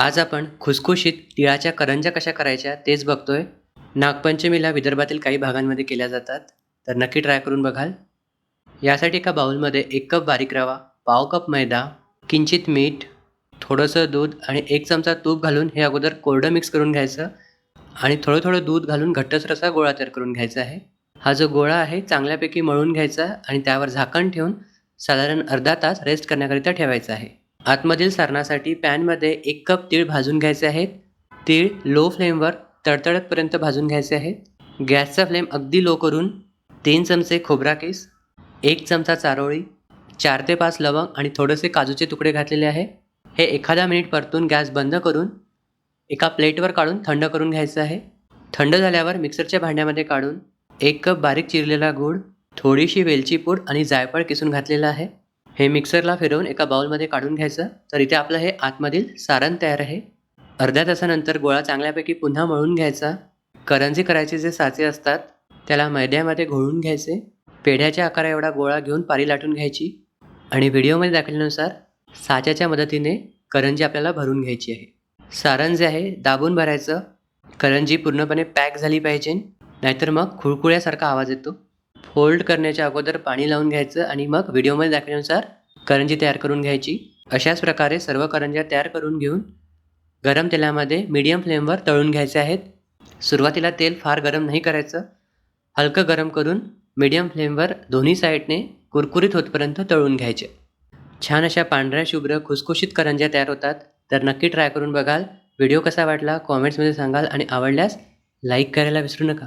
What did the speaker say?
आज आपण खुसखुशीत तिळाच्या करंज्या कशा करायच्या तेच बघतोय. नागपंचमीला विदर्भातील काही भागांमध्ये केल्या जातात तर नक्की ट्राय करून बघाल. यासाठी एका बाउलमध्ये एक कप बारीक रवा पाव कप मैदा किंचित मीठ थोडंसं दूध आणि एक चमचा तूप घालून हे अगोदर कोरडं मिक्स करून घ्यायचं आणि थोडं थोडं दूध घालून घट्टसर असा गोळा तयार करून घ्यायचा आहे. हा जो गोळा आहे चांगल्यापैकी मळून घ्यायचा आणि त्यावर झाकण ठेवून साधारण अर्धा तास रेस्ट करण्याकरिता ठेवायचा आहे. आतमधील सारणासाठी पॅनमध्ये एक कप तीळ भाजून घ्यायचे आहेत. तीळ लो फ्लेमवर तडतडतपर्यंत भाजून घ्यायचे आहेत. गॅसचा फ्लेम अगदी लो करून तीन चमचे खोबरा केस एक चमचा चारोळी चार ते पाच लवंग आणि थोडेसे काजूचे तुकडे घातलेले आहे. हे एखादा मिनिट परतून गॅस बंद करून एका प्लेटवर काढून थंड करून घ्यायचं आहे. थंड झाल्यावर मिक्सरच्या भांड्यामध्ये काढून एक कप बारीक चिरलेला गूळ थोडीशी वेलची पूड आणि जायफळ किसून घातलेलं आहे. हे मिक्सरला फिरवून एका बाउलमध्ये काढून घ्यायचं. तर इथे आपलं हे आतमधील सारण तयार आहे. अर्ध्या तासानंतर गोळा चांगल्यापैकी पुन्हा मळून घ्यायचा. करंजी करायचे जे साचे असतात त्याला मैद्यामध्ये घोळून घ्यायचे. पेढ्याच्या आकारा एवढा गोळा घेऊन पारी लाटून घ्यायची. आणि व्हिडिओमध्ये दाखवल्यानुसार साच्याच्या मदतीने करंजी आपल्याला भरून घ्यायची आहे. सारण जे आहे दाबून भरायचं. करंजी पूर्णपणे पॅक झाली पाहिजे. नाहीतर मग खुळखुळ्यासारखा आवाज येतो. फोल्ड करण्याच्या अगोदर पाणी लावून घ्यायचं आणि मग व्हिडिओमध्ये दाखवल्यानुसार करंजी तयार करून घ्यायची. अशाच प्रकारे सर्व करंज्या तयार करून घेऊन गरम तेलामध्ये मीडियम फ्लेमवर तळून घ्यायचे आहेत. सुरुवातीला तेल फार गरम नाही करायचं. हलकं गरम करून मीडियम फ्लेमवर दोन्ही साईडने कुरकुरीत होतपर्यंत तळून घ्यायचे. छान अशा पांढऱ्या शुभ्र खुसखुशीत करंज्या तयार होतात. तर नक्की ट्राय करून बघाल. व्हिडिओ कसा वाटला? कॉमेंट्समध्ये सांगाल आणि आवडल्यास लाईक करायला विसरू नका.